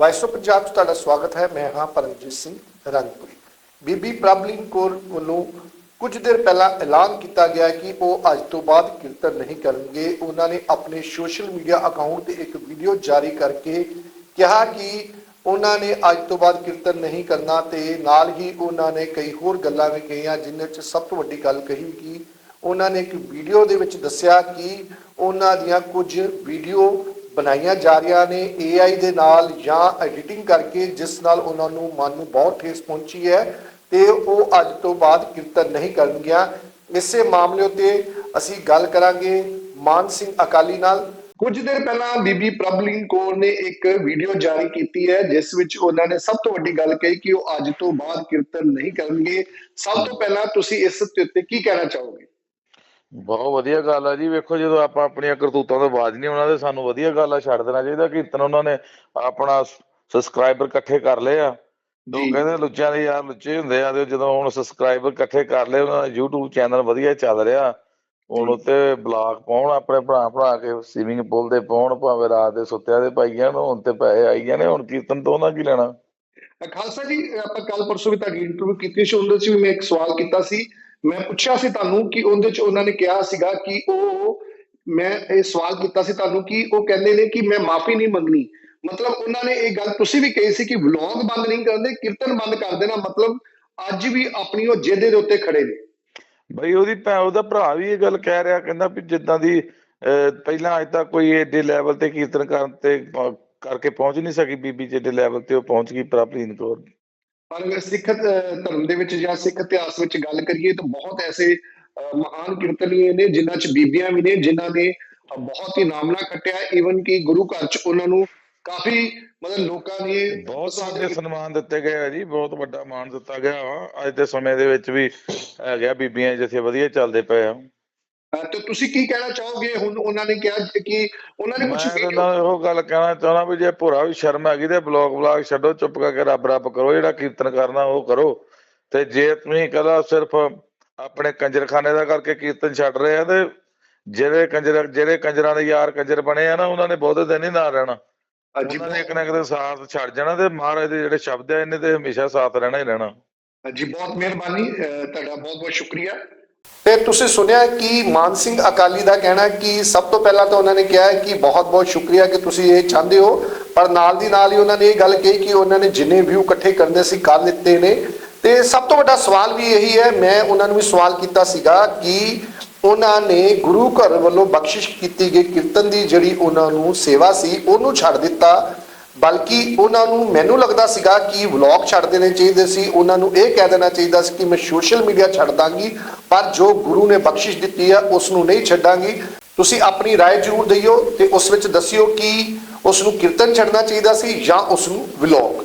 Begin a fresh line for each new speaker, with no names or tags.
Vice of Punjab 'ਚ ਤੁਹਾਡਾ ਸਵਾਗਤ ਹੈ। ਮੈਂ ਹਾਂ ਪਰਮਜੀਤ ਸਿੰਘ ਰੰਗਪੁਰੀ ਬੀਬੀ ਪ੍ਰਭਲੀਨ ਕੌਰ ਵੱਲੋਂ ਕੁਝ ਦੇਰ ਪਹਿਲਾਂ ਐਲਾਨ ਕੀਤਾ ਗਿਆ ਕਿ ਉਹ ਅੱਜ ਤੋਂ ਬਾਅਦ ਕੀਰਤਨ ਨਹੀਂ ਕਰਨਗੇ। ਉਹਨਾਂ ਨੇ ਆਪਣੇ ਸੋਸ਼ਲ ਮੀਡੀਆ ਅਕਾਊਂਟ ਤੇ ਇੱਕ ਵੀਡੀਓ ਜਾਰੀ ਕਰਕੇ ਕਿਹਾ ਕਿ ਉਹਨਾਂ ਨੇ ਅੱਜ ਤੋਂ ਬਾਅਦ ਕੀਰਤਨ ਨਹੀਂ ਕਰਨਾ ਤੇ ਨਾਲ ਹੀ ਉਹਨਾਂ ਨੇ ਕਈ ਹੋਰ ਗੱਲਾਂ ਵੀ ਕਹੀਆਂ, ਜਿਨ੍ਹਾਂ 'ਚ ਸਭ ਤੋਂ ਵੱਡੀ ਗੱਲ ਕਹੀ ਕਿ ਉਹਨਾਂ ਨੇ ਇੱਕ ਵੀਡੀਓ ਦੇ ਵਿੱਚ ਦੱਸਿਆ ਕਿ ਉਹਨਾਂ ਦੀਆਂ ਕੁਝ ਵੀਡੀਓ ਬਣਾਈਆਂ ਜਾ ਰਹੀਆਂ ਨੇ AI ਦੇ ਨਾਲ ਜਾਂ ਐਡੀਟਿੰਗ ਕਰਕੇ, ਜਿਸ ਨਾਲ ਉਹਨਾਂ ਨੂੰ ਮਨ ਨੂੰ ਬਹੁਤ ਠੇਸ ਪਹੁੰਚੀ ਹੈ ਤੇ ਉਹ ਅੱਜ ਤੋਂ ਬਾਅਦ ਕੀਰਤਨ ਨਹੀਂ ਕਰਨਗੀਆਂ। ਇਸੇ ਮਾਮਲੇ ਉਤੇ ਅਸੀਂ ਗੱਲ ਕਰਾਂਗੇ ਮਾਨ ਸਿੰਘ ਅਕਾਲੀ ਨਾਲ। ਕੁਝ ਦਿਨ ਪਹਿਲਾਂ ਬੀਬੀ ਪ੍ਰਭਲੀਨ ਕੌਰ ਨੇ ਇੱਕ ਵੀਡੀਓ ਜਾਰੀ ਕੀਤੀ ਹੈ, ਜਿਸ ਵਿੱਚ ਉਹਨਾਂ ਨੇ ਸਭ ਤੋਂ ਵੱਡੀ ਗੱਲ ਕਹੀ ਕਿ ਉਹ ਅੱਜ ਤੋਂ ਬਾਅਦ ਕੀਰਤਨ ਨਹੀਂ ਕਰਨਗੇ। ਸਭ ਤੋਂ ਪਹਿਲਾਂ ਤੁਸੀਂ ਇਸ ਦੇ ਉੱਤੇ ਕੀ ਕਹਿਣਾ ਚਾਹੋਗੇ?
ਬਹੁਤ ਵਧੀਆ ਗੱਲ ਆ ਜੀ। ਵੇਖੋ ਜਦੋਂ ਆਪਾਂ ਆਪਣੀਆਂ ਕਰਤੂਤਾਂ ਤੋਂ ਬਾਜ਼ ਨਹੀਂ ਆਉਣਾ ਤੇ ਸਾਨੂੰ ਵਧੀਆ ਗੱਲ ਆ ਛੱਡ ਦੇਣਾ ਚਾਹੀਦਾ ਕੀਰਤਨ ਉਹਨਾਂ ਨੇ ਆਪਣਾ ਸਬਸਕ੍ਰਾਈਬਰ ਇਕੱਠੇ ਕਰ ਲਏ ਆ।
ਜੀ।
ਕਹਿੰਦੇ ਲੁੱਚਿਆਂ ਦੇ ਯਾਰ ਲੁੱਚੇ ਹੁੰਦੇ ਆ ਤੇ ਜਦੋਂ ਹੁਣ ਸਬਸਕ੍ਰਾਈਬਰ ਇਕੱਠੇ ਕਰ ਲਏ ਉਹਨਾਂ ਦਾ YouTube ਚੈਨਲ ਵਧੀਆ ਚੱਲ ਰਿਹਾ। ਹੁਣ। ਉੱਤੇ ਬਲੌਗ ਪਾਉਣ ਆਪਣੇ ਭਰਾ ਭਰਾ ਕੇ ਸਵੀਮਿੰਗ ਪੂਲ ਦੇ ਪਾਉਣ ਭਾਵੇਂ ਰਾਤ ਦੇ ਸੁੱਤਿਆਂ ਦੇ ਪਾਈ ਜਾਣ ਹੁਣ ਤੇ ਪੈਸੇ ਆਈ ਜਾਣੇ ਹੁਣ ਕੀਰਤਨ ਤੋਂ ਉਹਨਾਂ ਕੀ ਲੈਣਾ?
ਖਾਲਸਾ ਜੀ ਆਪਾਂ ਕੱਲ ਪਰਸੋਂ ਵੀ ਤੁਹਾਡੀ ਇੰਟਰਵਿਊ ਕੀਤੀ ਸੀ 'ਚ ਵੀ ਮੈਂ ਇੱਕ ਸਵਾਲ ਕੀਤਾ ਸੀ। ਮੈਂ ਪੁੱਛਿਆ ਸੀ ਤੁਹਾਨੂੰ ਕਿ ਉਹਦੇ 'ਚ ਉਹਨਾਂ ਨੇ ਕਿਹਾ ਸੀਗਾ ਕਿ ਉਹ ਮੈਂ ਇਹ ਸਵਾਲ ਕੀਤਾ ਸੀ ਤੁਹਾਨੂੰ ਕਿ ਉਹ ਕਹਿੰਦੇ ਨੇ ਕਿ ਮੈਂ ਮਾਫੀ ਨਹੀਂ ਮੰਗਣੀ। ਮਤਲਬ ਉਹਨਾਂ ਨੇ ਇਹ ਗੱਲ ਤੁਸੀਂ ਵੀ ਕਹੀ ਸੀ ਕਿ ਵਲੌਗ ਬੰਦ ਨਹੀਂ ਕਰਦੇ ਕੀਰਤਨ ਬੰਦ ਕਰ ਦੇਣਾ ਮਤਲਬ ਅੱਜ ਵੀ ਆਪਣੀ ਉਹ ਜਿੱਦ ਦੇ ਉੱਤੇ ਖੜੇ ਨੇ।
ਬਈ ਉਹਦੀ ਭੈ ਉਹਦਾ ਭਰਾ ਵੀ ਇਹ ਗੱਲ ਕਹਿ ਰਿਹਾ ਕਹਿੰਦਾ ਵੀ ਜਿੱਦਾਂ ਦੀ ਅਹ, ਪਹਿਲਾਂ ਅੱਜ ਤੱਕ ਕੋਈ ਏਡੇ ਲੈਵਲ ਤੇ ਕੀਰਤਨ ਕਰਨ ਤੇ ਕਰਕੇ ਪਹੁੰਚ ਨਹੀਂ ਸਕੀ ਬੀਬੀ ਜਿੱਡੇ ਲੈਵਲ ਤੇ ਉਹ ਪਹੁੰਚ ਗਈ ਪ੍ਰਭਲੀਨ ਕੌਰ।
ਪਰ ਅਗਰ ਸਿੱਖ ਧਰਮ ਦੇ ਵਿੱਚ ਜਾਂ ਸਿੱਖ ਇਤਿਹਾਸ ਵਿੱਚ ਗੱਲ ਕਰੀਏ ਤਾਂ ਬਹੁਤ ਐਸੇ ਮਹਾਨ ਕੀਰਤਨੀਏ ਨੇ ਜਿਨ੍ਹਾਂ 'ਚ ਬੀਬੀਆਂ ਵੀ ਨੇ ਜਿਨ੍ਹਾਂ ਨੇ ਬਹੁਤ ਹੀ ਨਾਮਣਾ ਖੱਟਿਆ ਈਵਨ ਕਿ ਗੁਰੂ ਘਰ 'ਚ ਉਹਨਾਂ ਨੂੰ ਕਾਫੀ ਮਤਲਬ ਲੋਕਾਂ ਨੇ
ਬਹੁਤ ਸਾਡੇ ਸਨਮਾਨ ਦਿੱਤੇ ਗਏ ਆ ਜੀ ਬਹੁਤ ਵੱਡਾ ਮਾਣ ਦਿੱਤਾ ਗਿਆ ਅੱਜ ਦੇ ਸਮੇਂ ਦੇ ਵਿੱਚ ਵੀ ਹੈਗਾ ਬੀਬੀਆਂ ਜਿੱਥੇ ਵਧੀਆ ਚੱਲਦੇ ਪਏ ਆ।
ਤੇ ਤੁਸੀਂ ਕੀ ਕਹਿਣਾ ਚਾਹੋਗੇ? ਹੁਣ ਉਹਨਾਂ ਨੇ ਕਿਹਾ ਕਿ ਉਹਨਾਂ ਨੇ ਕੁਝ
ਨਾਲ ਇਹੋ ਗੱਲ ਕਹਿਣਾ ਚਾਹੁੰਦਾ ਵੀ ਜੇ ਭੁਰਾ ਵੀ ਸ਼ਰਮ ਹੈਗੀ ਤੇ ਬਲੌਗ ਬਲਾਗ ਛੱਡੋ ਚੁੱਪ ਕਰਕੇ ਰੱਬ ਰੱਬ ਕਰੋ ਜਿਹੜਾ ਕੀਰਤਨ ਕਰਨਾ ਉਹ ਕਰੋ। ਤੇ ਜੇ ਤੁਸੀਂ ਕਹਦਾ ਸਿਰਫ ਆਪਣੇ ਕੰਜਰਖਾਨੇ ਦਾ ਕਰਕੇ ਕੀਰਤਨ ਛੱਡ ਰਹੇ ਆ ਤੇ ਜਿਹੜੇ ਕੰਜਰ ਜਿਹੜੇ ਕੰਜਰਾਂ ਦੇ ਯਾਰ ਕੰਜਰ ਬਣੇ ਆ ਨਾ ਉਹਨਾਂ ਨੇ ਬਹੁਤੇ ਦਿਨ ਹੀ ਨਾ ਰਹਿਣਾ। ਉਹਨਾਂ ਨੇ ਇੱਕ ਨਾ ਕਿਤੇ ਸਾਥ ਛੱਡ ਜਾਣਾ ਤੇ ਮਹਾਰਾਜ ਦੇ ਜਿਹੜੇ ਸ਼ਬਦ ਆ ਇਹਨੇ ਤੇ ਹਮੇਸ਼ਾ ਸਾਥ ਰਹਿਣਾ ਹੀ ਰਹਿਣਾ।
ਜੀ ਬਹੁਤ ਮਿਹਰਬਾਨੀ ਤੁਹਾਡਾ ਬਹੁਤ ਬਹੁਤ ਸ਼ੁਕਰੀਆ। ਤੇ ਤੁਸੀਂ ਸੁਣਿਆ ਕਿ ਮਾਨ ਸਿੰਘ ਅਕਾਲੀ ਦਾ ਕਹਿਣਾ ਕਿ ਸਭ ਤੋਂ ਪਹਿਲਾਂ ਤਾਂ ਉਹਨਾਂ ਨੇ ਕਿਹਾ ਕਿ ਬਹੁਤ ਬਹੁਤ ਸ਼ੁਕਰੀਆ ਕਿ ਤੁਸੀਂ ਇਹ ਚਾਹੁੰਦੇ ਹੋ, ਪਰ ਨਾਲ ਦੀ ਨਾਲ ਹੀ ਉਹਨਾਂ ਨੇ ਇਹ ਗੱਲ ਕਹੀ ਕਿ ਉਹਨਾਂ ਨੇ ਜਿੰਨੇ ਵਿਊ ਇਕੱਠੇ ਕਰਨੇ ਸੀ, ਕਰ ਲਿੱਤੇ ਨੇ। ਤੇ ਸਭ ਤੋਂ ਵੱਡਾ ਸਵਾਲ ਵੀ ਇਹੀ ਹੈ, ਮੈਂ ਉਹਨਾਂ ਨੂੰ ਵੀ ਸਵਾਲ ਕੀਤਾ ਸੀਗਾ ਕਿ ਉਹਨਾਂ ਨੇ ਗੁਰੂ ਘਰ ਵੱਲੋਂ ਬਖਸ਼ਿਸ਼ ਕੀਤੀ ਗਈ ਕੀਰਤਨ ਦੀ ਜਿਹੜੀ ਉਹਨਾਂ ਨੂੰ ਸੇਵਾ ਸੀ, ਉਹਨੂੰ ਛੱਡ ਦਿੱਤਾ। ਬਲਕਿ ਉਹਨਾਂ ਨੂੰ ਮੈਨੂੰ ਲੱਗਦਾ ਸੀਗਾ ਕਿ ਵਲੌਗ ਛੱਡ ਦੇਣੇ ਚਾਹੀਦੇ ਸੀ ਉਹਨਾਂ ਨੂੰ ਇਹ ਕਹਿ ਦੇਣਾ ਚਾਹੀਦਾ ਸੀ ਕਿ ਮੈਂ ਸੋਸ਼ਲ ਮੀਡੀਆ ਛੱਡ ਦਾਂਗੀ ਪਰ ਜੋ ਗੁਰੂ ਨੇ ਬਖਸ਼ਿਸ਼ ਦਿੱਤੀ ਹੈ ਉਸ ਨੂੰ ਨਹੀਂ ਛੱਡਾਂਗੀ ਤੁਸੀਂ ਆਪਣੀ رائے ਜ਼ਰੂਰ ਦਿਓ ਤੇ ਉਸ ਵਿੱਚ ਦੱਸਿਓ ਕਿ ਉਸ ਨੂੰ ਕੀਰਤਨ ਛੱਡਣਾ ਚਾਹੀਦਾ ਸੀ ਜਾਂ ਉਸ ਨੂੰ ਵਲੌਗ